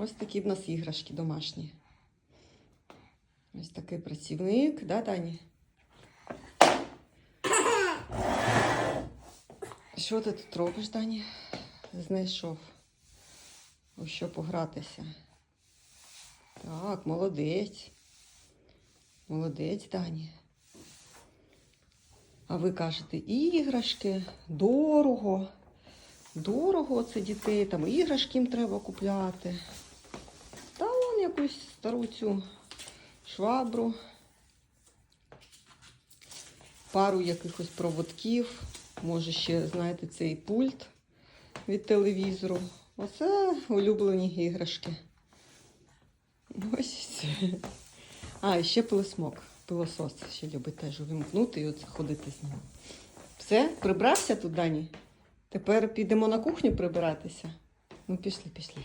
Ось такі в нас іграшки домашні. Ось такий працівник, да, Дані? Що ти тут робиш, Дані? Знайшов. У що погратися. Так, молодець. Молодець, Дані. А ви кажете, іграшки, дорого. Дорого це дітей, там іграшки їм треба купляти. Якусь стару цю швабру, пару якихось проводків, може ще, знаєте, цей пульт від телевізору. Оце улюблені іграшки. Ось. все. А, і ще пилосмок, пилосос ще любить теж увімкнути і оце ходити з ним. Все, прибрався тут, Дані? Тепер підемо на кухню прибиратися. Ну, пішли, пішли.